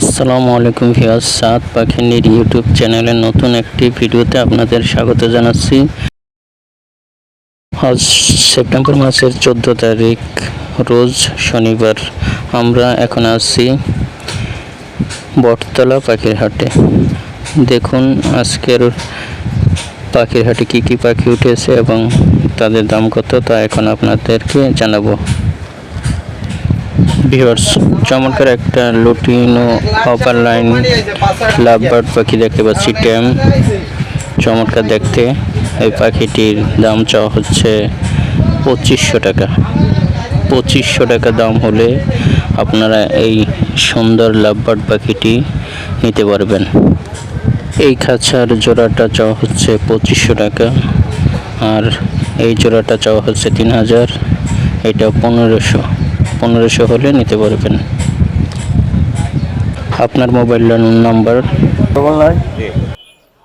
আসসালামু আলাইকুম ভিউয়ার্স, সাত পাখিনীর ইউটিউব চ্যানেলের নতুন একটি ভিডিওতে আপনাদের স্বাগত জানাচ্ছি। আজ সেপ্টেম্বর মাসের চোদ্দ তারিখ, রোজ শনিবার। আমরা এখন আছি বটতলা পাখির হাটে দেখুন, আজকের পাখির হাটে কী কী পাখি উঠেছে এবং তাদের দাম কত তা এখন আপনাদেরকে জানাব। ভিউয়ার্স চমৎকার একটা লুটিনো অপার লাইন লাভবার্ড পাখি দেখতে পাচ্ছি ট্যাম চমৎকার দেখতে। এই পাখিটির দাম চাওয়া হচ্ছে পঁচিশশো টাকা। পঁচিশশো টাকা দাম হলে আপনারা এই সুন্দর লাভবার্ড পাখিটি নিতে পারবেন। এই খাঁচার জোড়াটা চাওয়া হচ্ছে পঁচিশশো টাকা। আর এই জোড়াটা চাওয়া হচ্ছে তিন হাজার। এটা পনেরোশো। পনেরোশো হলে নিতে পারবেন। আপনার মোবাইল নাম্বার ডবল নাইন জি।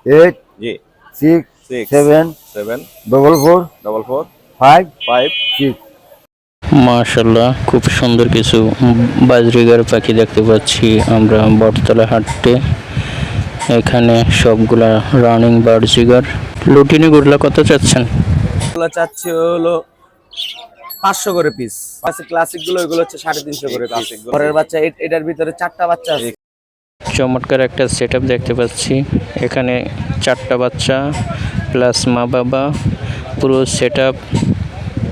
এইট জি। Six six seven seven double four double four five five six মাশাল্লাহ খুব সুন্দর কিছু বাজরিগার পাখি দেখতে পাচ্ছি আমরা বটতলা হাটতে এখানে সবগুলা রানিং বার্জিগার লুটিনি গুড়লা কত চাচ্ছেন? চাচ্ছি হলো পাঁচশো করে পিস ক্লাসিকগুলো এগুলো হচ্ছে সাড়ে তিনশো করে ঘরের বাচ্চা এটার ভিতরে চারটা বাচ্চা আছে। চমৎকার একটা সেট দেখতে পাচ্ছি। এখানে চারটা বাচ্চা প্লাস মা বাবা পুরো সেট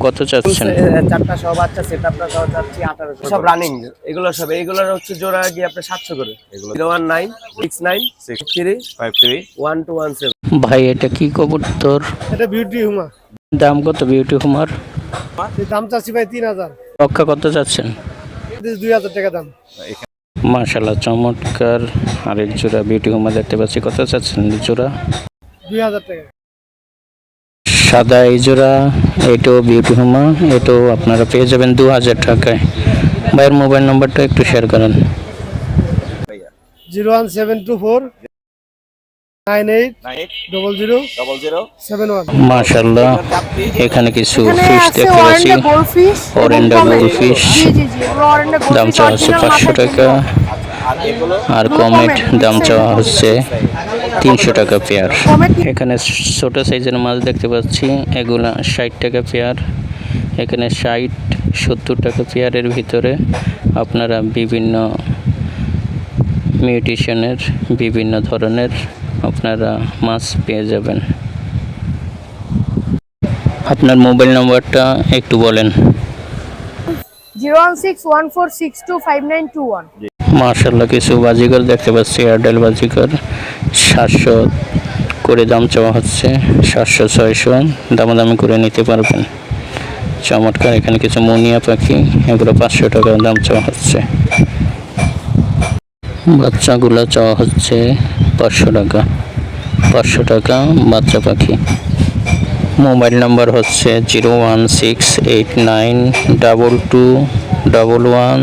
কত চাচ্ছেন? চারটা সব বাচ্চা সেট আপটা সব চাচ্ছি আঠারোশো সব রানিং এগুলো সব এগুলোর হচ্ছে জোড়া গিয়ে আপনি সাতশো করে। Zero one nine six nine six three five three one two one seven ভাই এটা কি কবুতর? এটা বিউটি হুমা। দাম কত বিউটি কুমার দাম চাচ্ছি ভাই তিন হাজার। রক্ষা কত চাচ্ছেন? দুই হাজার টাকা দাম। মাশাল্লাহ চমৎকার। আরেক জোড়া বিউটি হুমা দেখতে পাচ্ছি। কত চাচ্ছেন জোড়া? দুই হাজার টাকা। সাদা এই জোড়া এটাও বিউটি হুমা এটাও আপনারা পেয়ে যাবেন দু হাজার টাকায়। ভাইয়ের মোবাইল নম্বরটা একটু শেয়ার করেন। Zero one seven two four মাশাল্লাহ এখানে কিছু ফিশ দেখতে পাচ্ছি। জি জি ওয়ারেন্ডা দাম চাওয়া হচ্ছে পাঁচশো টাকা। আর কমেট দাম চাওয়া হচ্ছে তিনশো টাকা পেয়ার। এখানে ছোট সাইজের মাছ দেখতে পাচ্ছি এগুলা ষাট টাকা পেয়ার। এখানে ষাট সত্তর টাকা পেয়ারের ভিতরে আপনারা বিভিন্ন মিউটিশনের বিভিন্ন ধরনের আপনারা মাছ পেয়ে যাবেন। আপনার মোবাইল নাম্বারটা একটু বলেন। মার্শাল্লাহ কিছু বাজিকর দেখতে পাচ্ছি। এয়ারটেল বাজিকর সাতশো করে দাম চাওয়া হচ্ছে। সাতশো ছয়শো দামাদামি করে নিতে পারবেন। চমৎকার এখানে কিছু মনিয়া পাখি এগুলো পাঁচশো টাকা দাম চাওয়া হচ্ছে। বাচ্চাগুলো চাওয়া হচ্ছে পাঁচশো টাকা। পাঁচশো টাকা, বাচ্চা পাখি। মোবাইল নাম্বার হচ্ছে zero one six eight nine double two double one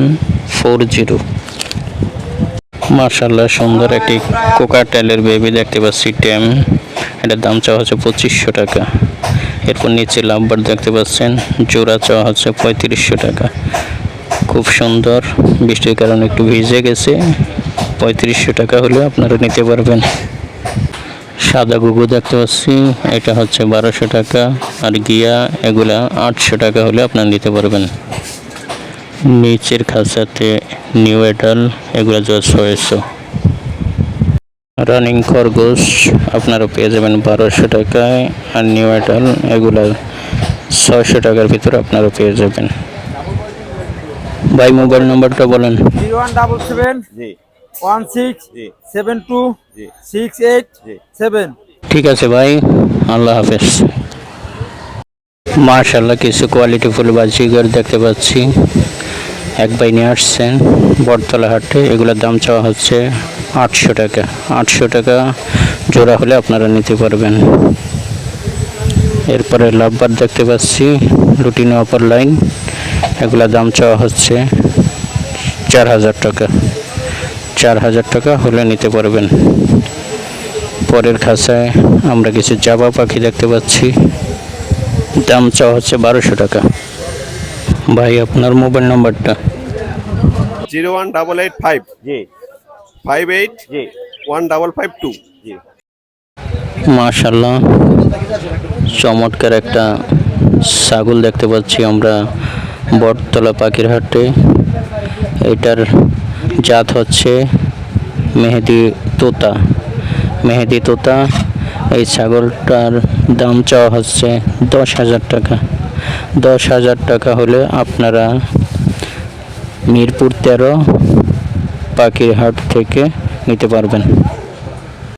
four zero. মার্শাল্লাহ সুন্দর একটি কোকাটেলের বেবি দেখতে পাচ্ছি ট্যাম এটার দাম চাওয়া হচ্ছে পঁচিশশো টাকা। এরপর নিচে লাভবার দেখতে পাচ্ছেন, জোড়া চাওয়া হচ্ছে পঁয়ত্রিশশো টাকা। খুব সুন্দর, বৃষ্টির কারণে একটু ভিজে গেছে। পঁয়ত্রিশশো টাকা হলে আপনারা নিতে পারবেন। সাদা গুগু দেখতে পাচ্ছি এটা হচ্ছে বারোশো টাকা। আর গিয়া এগুলা আটশো টাকা হলে আপনারা নিতে পারবেন। নিচের খাঁচাতে নিউ এডাল এগুলো যা ছয়শো রানিং খরগোশ আপনারা পেয়ে যাবেন বারোশো টাকায়। আর নিউ এডাল এগুলো ছয়শো টাকার ভিতরে আপনারা পেয়ে যাবেন। ভাই মোবাইল নাম্বারটা বলেন। জিরো ওয়ান ডাবল সেভেন জি। One six seven two six eight seven ঠিক আছে ভাই আল্লাহ হাফেজ। মার্শাল্লাহ কিছু কোয়ালিটি ফুল বাজিগর দেখতে পাচ্ছি। এক ভাই নিয়ে আসছেন বটতলা হাটে। এগুলোর দাম চাওয়া হচ্ছে আটশো টাকা। আটশো টাকা জোড়া হলে আপনারা নিতে পারবেন। এরপরে লাভবার দেখতে পাচ্ছি রুটিন অপার লাইন। এগুলোর দাম চাওয়া হচ্ছে চার হাজার টাকা। চার হাজার টাকা হলে নিতে পারবেন। পরের খাঁচায় আমরা কিছু জাবা পাখি দেখতে পাচ্ছি। দাম চাওয়া হচ্ছে বারোশো টাকা। ভাই আপনার মোবাইল নাম্বারটা? Zero one double eight five. জি। ফাইভ এইট জি। One double five two. জি। মাশাল্লাহ চমৎকার একটা ছাগল দেখতে পাচ্ছি আমরা বটতলা পাখির হাটে। এটার জাত হচ্ছে মেহেদি তোতা। মেহেদি তোতা, এই ছাগলটার দাম চাওয়া হচ্ছে দশ হাজার টাকা। দশ হাজার টাকা হলে আপনারা মিরপুর তেরো পাখির হাট থেকে নিতে পারবেন।